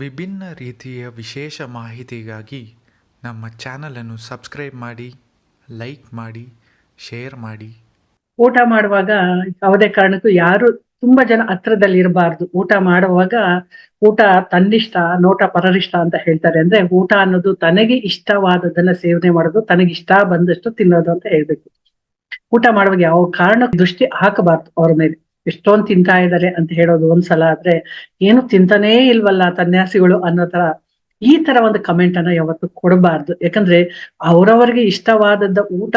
ವಿಭಿನ್ನ ರೀತಿಯ ವಿಶೇಷ ಮಾಹಿತಿಗಾಗಿ ನಮ್ಮ ಚಾನಲನ್ನು ಸಬ್ಸ್ಕ್ರೈಬ್ ಮಾಡಿ, ಲೈಕ್ ಮಾಡಿ, ಶೇರ್ ಮಾಡಿ. ಊಟ ಮಾಡುವಾಗ ಯಾವುದೇ ಕಾರಣಕ್ಕೂ ಯಾರು ತುಂಬಾ ಜನ ಹತ್ರದಲ್ಲಿ ಇರಬಾರ್ದು. ಊಟ ಮಾಡುವಾಗ ಊಟ ತನ್ನಿಷ್ಟ ನೋಟ ಪರರಿಷ್ಟ ಅಂತ ಹೇಳ್ತಾರೆ. ಅಂದ್ರೆ ಊಟ ಅನ್ನೋದು ತನಗೆ ಇಷ್ಟವಾದದನ್ನ ಸೇವನೆ ಮಾಡೋದು, ತನಗೆ ಇಷ್ಟ ಬಂದಷ್ಟು ತಿನ್ನೋದು ಅಂತ ಹೇಳ್ಬೇಕು. ಊಟ ಮಾಡುವಾಗ ಯಾವ ಕಾರಣ ದೃಷ್ಟಿ ಹಾಕಬಾರ್ದು ಅವ್ರ ಮೇಲೆ. ಎಷ್ಟೊಂದ್ ತಿಂತಾ ಇದ್ದಾರೆ ಅಂತ ಹೇಳೋದು ಒಂದ್ಸಲ ಆದ್ರೆ ಏನು ತಿಂತಾನೇ ಇಲ್ವಲ್ಲ ಸನ್ಯಾಸಿಗಳು ಅನ್ನೋ ತರ. ಈ ತರ ಒಂದು ಕಮೆಂಟ್ ಅನ್ನ ಯಾವತ್ತು ಕೊಡಬಾರ್ದು. ಯಾಕಂದ್ರೆ ಅವರವರಿಗೆ ಇಷ್ಟವಾದದ್ದ ಊಟ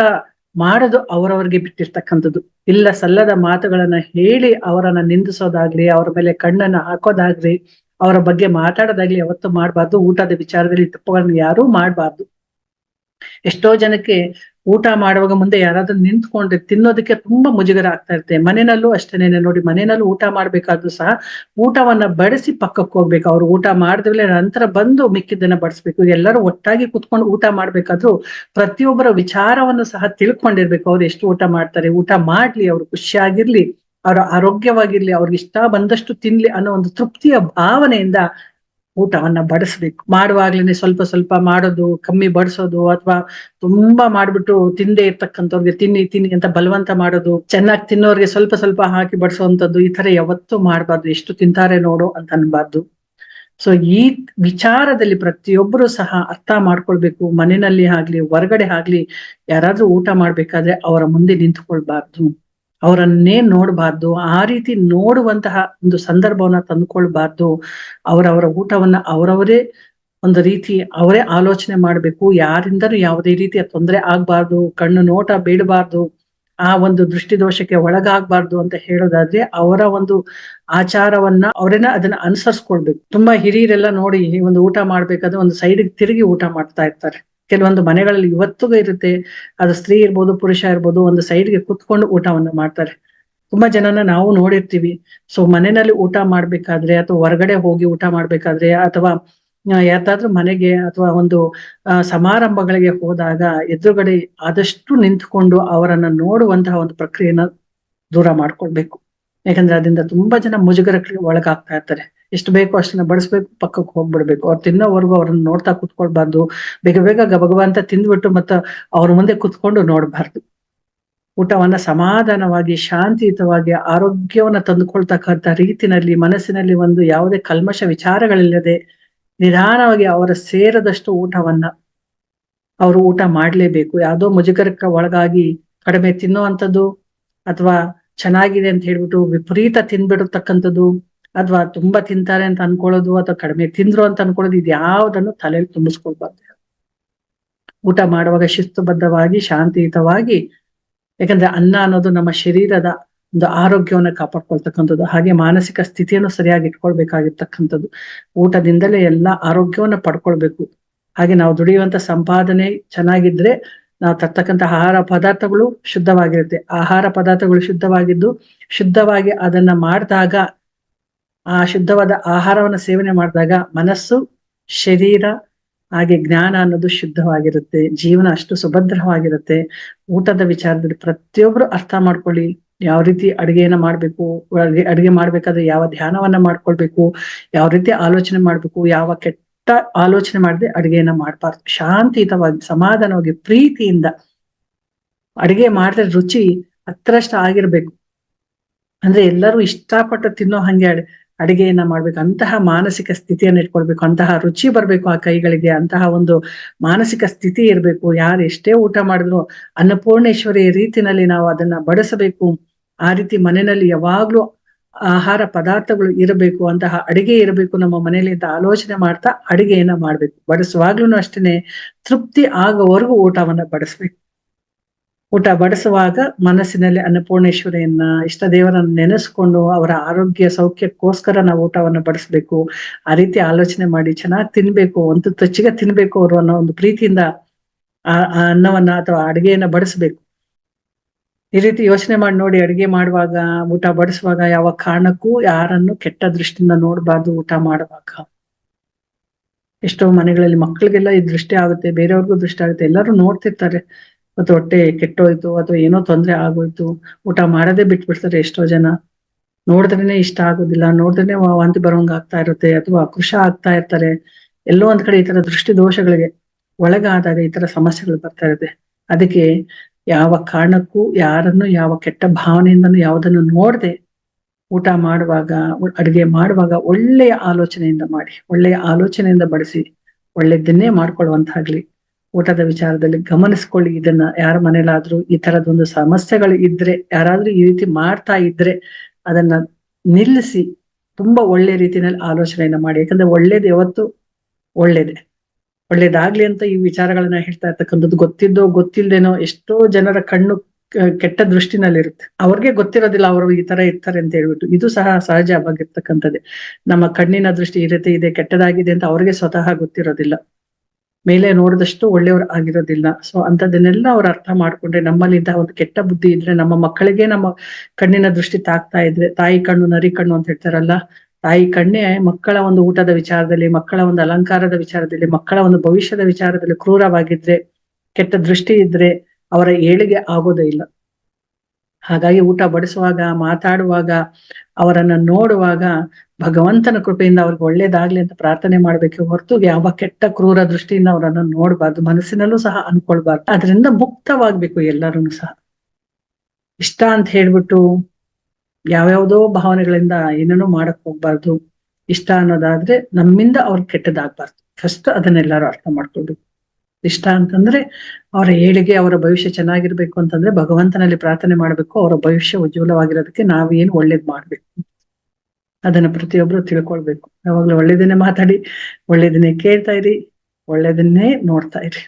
ಮಾಡೋದು ಅವರವರಿಗೆ ಬಿಟ್ಟಿರ್ತಕ್ಕಂಥದ್ದು. ಇಲ್ಲ ಸಲ್ಲದ ಮಾತುಗಳನ್ನ ಹೇಳಿ ಅವರನ್ನ ನಿಂದಿಸೋದಾಗ್ಲಿ, ಅವರ ಮೇಲೆ ಕಣ್ಣನ್ನ ಹಾಕೋದಾಗ್ಲಿ, ಅವರ ಬಗ್ಗೆ ಮಾತಾಡೋದಾಗ್ಲಿ ಯಾವತ್ತು ಮಾಡಬಾರ್ದು. ಊಟದ ವಿಚಾರದಲ್ಲಿ ತಪ್ಪುಗಳನ್ನ ಯಾರೂ ಮಾಡಬಾರ್ದು. ಎಷ್ಟೋ ಜನಕ್ಕೆ ಊಟ ಮಾಡುವಾಗ ಮುಂದೆ ಯಾರಾದ್ರೂ ನಿಂತ್ಕೊಂಡ್ರೆ ತಿನ್ನೋದಕ್ಕೆ ತುಂಬಾ ಮುಜುಗರ ಆಗ್ತಾ ಇರುತ್ತೆ. ಮನೆಯಲ್ಲೂ ಅಷ್ಟೇನೆ ನೋಡಿ ಮನೆಯಲ್ಲೂ ಊಟ ಮಾಡ್ಬೇಕಾದ್ರೂ ಸಹ ಊಟವನ್ನ ಬಡಿಸಿ ಪಕ್ಕಕ್ಕೆ ಹೋಗ್ಬೇಕು. ಅವ್ರು ಊಟ ಮಾಡಿದ್ಮೇಲೆ ನಂತರ ಬಂದು ಮಿಕ್ಕಿದ್ದನ್ನ ಬಡಿಸ್ಬೇಕು. ಎಲ್ಲರೂ ಒಟ್ಟಾಗಿ ಕುತ್ಕೊಂಡು ಊಟ ಮಾಡ್ಬೇಕಾದ್ರೂ ಪ್ರತಿಯೊಬ್ಬರ ವಿಚಾರವನ್ನು ಸಹ ತಿಳ್ಕೊಂಡಿರ್ಬೇಕು. ಅವ್ರು ಎಷ್ಟು ಊಟ ಮಾಡ್ತಾರೆ, ಊಟ ಮಾಡ್ಲಿ, ಅವ್ರು ಖುಷಿಯಾಗಿರ್ಲಿ, ಅವ್ರ ಆರೋಗ್ಯವಾಗಿರ್ಲಿ, ಅವ್ರಿಗೆ ಇಷ್ಟ ಬಂದಷ್ಟು ತಿನ್ಲಿ ಅನ್ನೋ ಒಂದು ತೃಪ್ತಿಯ ಭಾವನೆಯಿಂದ ಊಟವನ್ನ ಬಡಿಸ್ಬೇಕು. ಮಾಡುವಾಗ್ಲೇನೆ ಸ್ವಲ್ಪ ಸ್ವಲ್ಪ ಮಾಡೋದು, ಕಮ್ಮಿ ಬಡಿಸೋದು ಅಥವಾ ತುಂಬಾ ಮಾಡ್ಬಿಟ್ಟು ತಿಂದೇ ಇರ್ತಕ್ಕಂಥವ್ರಿಗೆ ತಿನ್ನಿ ತಿನ್ನಿ ಅಂತ ಬಲವಂತ ಮಾಡೋದು, ಚೆನ್ನಾಗಿ ತಿನ್ನೋರ್ಗೆ ಸ್ವಲ್ಪ ಸ್ವಲ್ಪ ಹಾಕಿ ಬಡಿಸುವಂಥದ್ದು ಈ ತರ ಯಾವತ್ತೂ ಮಾಡಬಾರ್ದು. ಎಷ್ಟು ತಿಂತಾರೆ ನೋಡು ಅಂತ ಅನ್ಬಾರ್ದು. ಸೊ ಈ ವಿಚಾರದಲ್ಲಿ ಪ್ರತಿಯೊಬ್ಬರು ಸಹ ಅರ್ಥ ಮಾಡ್ಕೊಳ್ಬೇಕು. ಮನೆಯಲ್ಲಿ ಆಗ್ಲಿ, ಹೊರಗಡೆ ಆಗ್ಲಿ, ಯಾರಾದ್ರೂ ಊಟ ಮಾಡ್ಬೇಕಾದ್ರೆ ಅವರ ಮುಂದೆ ನಿಂತ್ಕೊಳ್ಬಾರ್ದು. ಅವರನ್ನೇ ನೋಡಬಾರ್ದು, ಆ ರೀತಿ ನೋಡುವಂತಹ ಒಂದು ಸಂದರ್ಭವನ್ನ ತಂದ್ಕೊಳ್ಬಾರ್ದು. ಅವರವರ ಊಟವನ್ನ ಅವರವರೇ ಒಂದು ರೀತಿ ಅವರೇ ಆಲೋಚನೆ ಮಾಡ್ಬೇಕು. ಯಾರಿಂದನೂ ಯಾವುದೇ ರೀತಿಯ ತೊಂದರೆ ಆಗ್ಬಾರ್ದು, ಕಣ್ಣು ನೋಟ ಬೀಳಬಾರ್ದು ಆ ಒಂದು ದೃಷ್ಟಿದೋಷಕ್ಕೆ ಒಳಗಾಗ್ಬಾರ್ದು ಅಂತ ಹೇಳೋದಾದ್ರೆ ಅವರ ಒಂದು ಆಚಾರವನ್ನ ಅವರೇನ ಅದನ್ನ ಅನುಸರಿಸ್ಕೊಳ್ಬೇಕು. ತುಂಬಾ ಹಿರಿಯರೆಲ್ಲ ನೋಡಿ ಒಂದು ಊಟ ಮಾಡ್ಬೇಕಾದ್ರೆ ಒಂದು ಸೈಡ್ಗೆ ತಿರುಗಿ ಊಟ ಮಾಡ್ತಾ ಇರ್ತಾರೆ. ಕೆಲವೊಂದು ಮನೆಗಳಲ್ಲಿ ಇವತ್ತಿಗೂ ಇರುತ್ತೆ. ಅದು ಸ್ತ್ರೀ ಇರ್ಬೋದು, ಪುರುಷ ಇರ್ಬೋದು, ಒಂದು ಸೈಡ್ಗೆ ಕುತ್ಕೊಂಡು ಊಟವನ್ನು ಮಾಡ್ತಾರೆ. ತುಂಬಾ ಜನನ ನಾವು ನೋಡಿರ್ತೀವಿ. ಸೊ ಮನೆಯಲ್ಲಿ ಊಟ ಮಾಡ್ಬೇಕಾದ್ರೆ ಅಥವಾ ಹೊರಗಡೆ ಹೋಗಿ ಊಟ ಮಾಡ್ಬೇಕಾದ್ರೆ ಅಥವಾ ಯಾವ್ದಾದ್ರು ಮನೆಗೆ ಅಥವಾ ಒಂದು ಸಮಾರಂಭಗಳಿಗೆ ಹೋದಾಗ ಎದುರುಗಡೆ ಆದಷ್ಟು ನಿಂತ್ಕೊಂಡು ಅವರನ್ನ ನೋಡುವಂತಹ ಒಂದು ಪ್ರಕ್ರಿಯೆನ ದೂರ ಮಾಡ್ಕೊಳ್ಬೇಕು. ಯಾಕಂದ್ರೆ ಅದರಿಂದ ತುಂಬಾ ಜನ ಮುಜುಗರಕ್ಕೆ ಒಳಗಾಗ್ತಾ ಇರ್ತಾರೆ. ಎಷ್ಟು ಬೇಕೋ ಅಷ್ಟನ್ನ ಬಡಿಸ್ಬೇಕು ಪಕ್ಕಕ್ಕೆ ಹೋಗ್ಬಿಡ್ಬೇಕು. ಅವ್ರು ತಿನ್ನೋವರೆಗೂ ಅವ್ರನ್ನ ನೋಡ್ತಾ ಕುತ್ಕೊಳ್ಬಾರ್ದು. ಬೇಗ ಬೇಗ ಗಬಗಬ ಅಂತ ತಿಂದ್ಬಿಟ್ಟು ಮತ್ತ ಅವ್ರ ಮುಂದೆ ಕುತ್ಕೊಂಡು ನೋಡ್ಬಾರ್ದು. ಊಟವನ್ನ ಸಮಾಧಾನವಾಗಿ, ಶಾಂತಿಯುತವಾಗಿ, ಆರೋಗ್ಯವನ್ನ ತಂದುಕೊಳ್ತಕ್ಕಂಥ ರೀತಿನಲ್ಲಿ, ಮನಸ್ಸಿನಲ್ಲಿ ಒಂದು ಯಾವುದೇ ಕಲ್ಮಶ ವಿಚಾರಗಳಿಲ್ಲದೆ ನಿಧಾನವಾಗಿ ಅವರ ಸೇರದಷ್ಟು ಊಟವನ್ನ ಅವರು ಊಟ ಮಾಡ್ಲೇಬೇಕು. ಯಾವುದೋ ಮುಜುಗರಕ್ಕೆ ಒಳಗಾಗಿ ಕಡಿಮೆ ತಿನ್ನುವಂಥದ್ದು ಅಥವಾ ಚೆನ್ನಾಗಿದೆ ಅಂತ ಹೇಳ್ಬಿಟ್ಟು ವಿಪರೀತ ತಿನ್ಬಿಡತಕ್ಕಂಥದ್ದು ಅಥವಾ ತುಂಬಾ ತಿಂತಾರೆ ಅಂತ ಅನ್ಕೊಳ್ಳೋದು ಅಥವಾ ಕಡಿಮೆ ತಿಂದ್ರು ಅಂತ ಅನ್ಕೊಳ್ಳೋದು ಇದು ಯಾವ್ದನ್ನು ತಲೆಯಲ್ಲಿ ತುಂಬಿಸ್ಕೊಳ್ಬಾರ್ದು. ಊಟ ಮಾಡುವಾಗ ಶಿಸ್ತುಬದ್ಧವಾಗಿ, ಶಾಂತಿಯುತವಾಗಿ, ಯಾಕಂದ್ರೆ ಅನ್ನ ಅನ್ನೋದು ನಮ್ಮ ಶರೀರದ ಒಂದು ಆರೋಗ್ಯವನ್ನ ಕಾಪಾಡ್ಕೊಳ್ತಕ್ಕಂಥದ್ದು, ಹಾಗೆ ಮಾನಸಿಕ ಸ್ಥಿತಿಯನ್ನು ಸರಿಯಾಗಿ ಇಟ್ಕೊಳ್ಬೇಕಾಗಿರ್ತಕ್ಕಂಥದ್ದು. ಊಟದಿಂದಲೇ ಎಲ್ಲ ಆರೋಗ್ಯವನ್ನ ಪಡ್ಕೊಳ್ಬೇಕು. ಹಾಗೆ ನಾವು ದುಡಿಯುವಂತ ಸಂಪಾದನೆ ಚೆನ್ನಾಗಿದ್ರೆ ನಾವು ತರ್ತಕ್ಕಂಥ ಆಹಾರ ಪದಾರ್ಥಗಳು ಶುದ್ಧವಾಗಿರುತ್ತೆ. ಆಹಾರ ಪದಾರ್ಥಗಳು ಶುದ್ಧವಾಗಿದ್ದು, ಶುದ್ಧವಾಗಿ ಅದನ್ನ ಮಾಡಿದಾಗ ಆ ಶುದ್ಧವಾದ ಆಹಾರವನ್ನು ಸೇವನೆ ಮಾಡಿದಾಗ ಮನಸ್ಸು, ಶರೀರ, ಹಾಗೆ ಜ್ಞಾನ ಅನ್ನೋದು ಶುದ್ಧವಾಗಿರುತ್ತೆ. ಜೀವನ ಅಷ್ಟು ಸುಭದ್ರವಾಗಿರುತ್ತೆ. ಊಟದ ವಿಚಾರದಲ್ಲಿ ಪ್ರತಿಯೊಬ್ರು ಅರ್ಥ ಮಾಡ್ಕೊಳ್ಳಿ. ಯಾವ ರೀತಿ ಅಡಿಗೆಯನ್ನ ಮಾಡ್ಬೇಕು, ಅಡಿಗೆ ಅಡಿಗೆ ಮಾಡ್ಬೇಕಾದ್ರೆ ಯಾವ ಧ್ಯಾನವನ್ನ ಮಾಡ್ಕೊಳ್ಬೇಕು, ಯಾವ ರೀತಿ ಆಲೋಚನೆ ಮಾಡ್ಬೇಕು, ಯಾವ ಕೆಟ್ಟ ಆಲೋಚನೆ ಮಾಡದೆ ಅಡಿಗೆಯನ್ನ ಮಾಡಬಾರ್ದು. ಶಾಂತಿಯುತವಾಗಿ, ಸಮಾಧಾನವಾಗಿ, ಪ್ರೀತಿಯಿಂದ ಅಡಿಗೆ ಮಾಡಿದ್ರೆ ರುಚಿ ಹತ್ರಷ್ಟ ಆಗಿರ್ಬೇಕು. ಅಂದ್ರೆ ಎಲ್ಲರೂ ಇಷ್ಟಪಟ್ಟು ತಿನ್ನೋ ಹಂಗೆ ಅಡಿಗೆಯನ್ನ ಮಾಡ್ಬೇಕು, ಅಂತಹ ಮಾನಸಿಕ ಸ್ಥಿತಿಯನ್ನ ಇಟ್ಕೊಳ್ಬೇಕು, ಅಂತಹ ರುಚಿ ಬರ್ಬೇಕು ಆ ಕೈಗಳಿಗೆ, ಅಂತಹ ಒಂದು ಮಾನಸಿಕ ಸ್ಥಿತಿ ಇರ್ಬೇಕು. ಯಾರು ಎಷ್ಟೇ ಊಟ ಮಾಡಿದ್ರು ಅನ್ನಪೂರ್ಣೇಶ್ವರಿ ರೀತಿನಲ್ಲಿ ನಾವು ಅದನ್ನ ಬಡಿಸಬೇಕು. ಆ ರೀತಿ ಮನೆಯಲ್ಲಿ ಯಾವಾಗ್ಲೂ ಆಹಾರ ಪದಾರ್ಥಗಳು ಇರಬೇಕು, ಅಂತಹ ಅಡಿಗೆ ಇರಬೇಕು ನಮ್ಮ ಮನೆಯಲ್ಲಿ ಅಂತ ಆಲೋಚನೆ ಮಾಡ್ತಾ ಅಡಿಗೆಯನ್ನ ಮಾಡ್ಬೇಕು. ಬಡಿಸುವಾಗ್ಲೂ ಅಷ್ಟೇನೆ, ತೃಪ್ತಿ ಆಗೋವರೆಗೂ ಊಟವನ್ನ ಬಡಿಸ್ಬೇಕು. ಊಟ ಬಡಿಸುವಾಗ ಮನಸ್ಸಿನಲ್ಲಿ ಅನ್ನಪೂರ್ಣೇಶ್ವರಿಯನ್ನ, ಇಷ್ಟ ದೇವರನ್ನ ನೆನೆಸ್ಕೊಂಡು ಅವರ ಆರೋಗ್ಯ ಸೌಖ್ಯಕ್ಕೋಸ್ಕರ ನಾವು ಊಟವನ್ನು ಬಡಿಸ್ಬೇಕು. ಆ ರೀತಿ ಆಲೋಚನೆ ಮಾಡಿ ಚೆನ್ನಾಗಿ ತಿನ್ಬೇಕು, ಒಂದು ತಚ್ಚಿಗೆ ತಿನ್ಬೇಕು ಅವರು ಅನ್ನೋ ಒಂದು ಪ್ರೀತಿಯಿಂದ ಆ ಅನ್ನವನ್ನ ಅಥವಾ ಅಡಿಗೆಯನ್ನ ಬಡಿಸ್ಬೇಕು. ಈ ರೀತಿ ಯೋಚನೆ ಮಾಡಿ ನೋಡಿ ಅಡಿಗೆ ಮಾಡುವಾಗ, ಊಟ ಬಡಿಸುವಾಗ ಯಾವ ಕಾರಣಕ್ಕೂ ಯಾರನ್ನು ಕೆಟ್ಟ ದೃಷ್ಟಿಯಿಂದ ನೋಡಬಾರ್ದು ಊಟ ಮಾಡುವಾಗ. ಎಷ್ಟೋ ಮನೆಗಳಲ್ಲಿ ಮಕ್ಕಳಿಗೆಲ್ಲ ಈ ದೃಷ್ಟಿ ಆಗುತ್ತೆ, ಬೇರೆಯವ್ರಿಗೂ ದೃಷ್ಟಿ ಆಗುತ್ತೆ, ಎಲ್ಲರೂ ನೋಡ್ತಿರ್ತಾರೆ. ಮತ್ತೆ ಹೊಟ್ಟೆ ಕೆಟ್ಟೋಯ್ತು, ಅಥವಾ ಏನೋ ತೊಂದರೆ ಆಗೋಯ್ತು, ಊಟ ಮಾಡೋದೇ ಬಿಟ್ಬಿಡ್ತಾರೆ ಎಷ್ಟೋ ಜನ. ನೋಡಿದ್ರೇನೆ ಇಷ್ಟ ಆಗೋದಿಲ್ಲ, ನೋಡಿದ್ರೇನೆ ವಾಂತಿ ಬರೋಂಗಾಗ್ತಾ ಇರುತ್ತೆ, ಅಥವಾ ಕೃಷ ಆಗ್ತಾ ಇರ್ತಾರೆ. ಎಲ್ಲೋ ಒಂದ್ ಕಡೆ ಈ ತರ ದೃಷ್ಟಿ ದೋಷಗಳಿಗೆ ಒಳಗಾದಾಗ ಈ ತರ ಸಮಸ್ಯೆಗಳು ಬರ್ತಾ ಇರುತ್ತೆ. ಅದಕ್ಕೆ ಯಾವ ಕಾರಣಕ್ಕೂ ಯಾರನ್ನು, ಯಾವ ಕೆಟ್ಟ ಭಾವನೆಯಿಂದನೂ, ಯಾವುದನ್ನು ನೋಡದೆ ಊಟ ಮಾಡುವಾಗ ಅಡುಗೆ ಮಾಡುವಾಗ ಒಳ್ಳೆಯ ಆಲೋಚನೆಯಿಂದ ಮಾಡಿ, ಒಳ್ಳೆಯ ಆಲೋಚನೆಯಿಂದ ಬಡಿಸಿ ಒಳ್ಳೆದನ್ನೇ ಮಾಡ್ಕೊಳ್ಳುವಂತಾಗ್ಲಿ. ಊಟದ ವಿಚಾರದಲ್ಲಿ ಗಮನಿಸ್ಕೊಳ್ಳಿ. ಇದನ್ನ ಯಾರ ಮನೇಲಾದ್ರೂ ಈ ತರದೊಂದು ಸಮಸ್ಯೆಗಳು ಇದ್ರೆ, ಯಾರಾದ್ರೂ ಈ ರೀತಿ ಮಾಡ್ತಾ ಇದ್ರೆ ಅದನ್ನ ನಿಲ್ಲಿಸಿ, ತುಂಬಾ ಒಳ್ಳೆ ರೀತಿಯಲ್ಲಿ ಆಲೋಚನೆಯನ್ನ ಮಾಡಿ. ಯಾಕಂದ್ರೆ ಒಳ್ಳೇದು ಯಾವತ್ತು ಒಳ್ಳೇದೆ. ಒಳ್ಳೇದಾಗ್ಲಿ ಅಂತ ಈ ವಿಚಾರಗಳನ್ನ ಹೇಳ್ತಾ ಇರ್ತಕ್ಕಂಥದ್ದು ಗೊತ್ತಿದ್ದೋ ಗೊತ್ತಿಲ್ದೇನೋ ಎಷ್ಟೋ ಜನರ ಕಣ್ಣು ಕೆಟ್ಟ ದೃಷ್ಟಿನಲ್ಲಿರುತ್ತೆ. ಅವ್ರಿಗೆ ಗೊತ್ತಿರೋದಿಲ್ಲ ಅವರು ಈ ತರ ಇರ್ತಾರೆ ಅಂತ ಹೇಳ್ಬಿಟ್ಟು. ಇದು ಸಹ ಸಹಜವಾಗಿರ್ತಕ್ಕಂಥದ್ದೇ ನಮ್ಮ ಕಣ್ಣಿನ ದೃಷ್ಟಿ ಈ ರೀತಿ ಇದೆ, ಕೆಟ್ಟದಾಗಿದೆ ಅಂತ ಅವ್ರಿಗೆ ಸ್ವತಃ ಗೊತ್ತಿರೋದಿಲ್ಲ. ಮೇಲೆ ನೋಡಿದಷ್ಟು ಒಳ್ಳೆಯವರು ಆಗಿರೋದಿಲ್ಲ. ಸೊ ಅಂತದನ್ನೆಲ್ಲ ಅವ್ರು ಅರ್ಥ ಮಾಡ್ಕೊಂಡ್ರೆ ನಮ್ಮಲ್ಲಿ ಇಂತಹ ಒಂದು ಕೆಟ್ಟ ಬುದ್ಧಿ ಇದ್ರೆ ನಮ್ಮ ಮಕ್ಕಳಿಗೆ ನಮ್ಮ ಕಣ್ಣಿನ ದೃಷ್ಟಿ ತಾಕ್ತಾ ಇದ್ರೆ, ತಾಯಿ ಕಣ್ಣು ನರಿ ಕಣ್ಣು ಅಂತ ಹೇಳ್ತಾರಲ್ಲ, ತಾಯಿ ಕಣ್ಣೆ ಮಕ್ಕಳ ಒಂದು ಊಟದ ವಿಚಾರದಲ್ಲಿ, ಮಕ್ಕಳ ಒಂದು ಅಲಂಕಾರದ ವಿಚಾರದಲ್ಲಿ, ಮಕ್ಕಳ ಒಂದು ಭವಿಷ್ಯದ ವಿಚಾರದಲ್ಲಿ ಕ್ರೂರವಾಗಿದ್ರೆ, ಕೆಟ್ಟ ದೃಷ್ಟಿ ಇದ್ರೆ ಅವರ ಏಳಿಗೆ ಆಗೋದೇ ಇಲ್ಲ. ಹಾಗಾಗಿ ಊಟ ಬಡಿಸುವಾಗ, ಮಾತಾಡುವಾಗ, ಅವರನ್ನ ನೋಡುವಾಗ ಭಗವಂತನ ಕೃಪೆಯಿಂದ ಅವ್ರಿಗೆ ಒಳ್ಳೇದಾಗ್ಲಿ ಅಂತ ಪ್ರಾರ್ಥನೆ ಮಾಡ್ಬೇಕು ಹೊರತು ಯಾವ ಕೆಟ್ಟ ಕ್ರೂರ ದೃಷ್ಟಿಯಿಂದ ಅವರನ್ನ ನೋಡ್ಬಾರ್ದು, ಮನಸ್ಸಿನಲ್ಲೂ ಸಹ ಅನ್ಕೊಳ್ಬಾರ್ದು. ಅದರಿಂದ ಮುಕ್ತವಾಗ್ಬೇಕು ಎಲ್ಲರೂ ಸಹ. ಇಷ್ಟ ಅಂತ ಹೇಳ್ಬಿಟ್ಟು ಯಾವ್ಯಾವ್ದೋ ಭಾವನೆಗಳಿಂದ ಏನೇನೋ ಮಾಡಕ್ ಹೋಗ್ಬಾರ್ದು. ಇಷ್ಟ ಅನ್ನೋದಾದ್ರೆ ನಮ್ಮಿಂದ ಅವ್ರಿಗೆ ಕೆಟ್ಟದಾಗ್ಬಾರ್ದು. ಫಸ್ಟ್ ಅದನ್ನೆಲ್ಲರೂ ಅರ್ಥ ಮಾಡ್ಕೊಳ್ಬೇಕು. ಇಷ್ಟ ಅಂತಂದ್ರೆ ಅವರ ಏಳಿಗೆ ಅವರ ಭವಿಷ್ಯ ಚೆನ್ನಾಗಿರ್ಬೇಕು ಅಂತಂದ್ರೆ ಭಗವಂತನಲ್ಲಿ ಪ್ರಾರ್ಥನೆ ಮಾಡ್ಬೇಕು, ಅವರ ಭವಿಷ್ಯ ಉಜ್ವಲವಾಗಿರೋದಕ್ಕೆ ನಾವೇನು ಒಳ್ಳೇದ್ ಮಾಡ್ಬೇಕು. ಅದನ್ನ ಪ್ರತಿಯೊಬ್ರು ತಿಳ್ಕೊಳ್ಬೇಕು. ಯಾವಾಗ್ಲೂ ಒಳ್ಳೇದನ್ನೇ ಮಾತಾಡಿ, ಒಳ್ಳೇದನ್ನೇ ಕೇಳ್ತಾ ಇರಿ, ಒಳ್ಳೇದನ್ನೇ ನೋಡ್ತಾ ಇರಿ.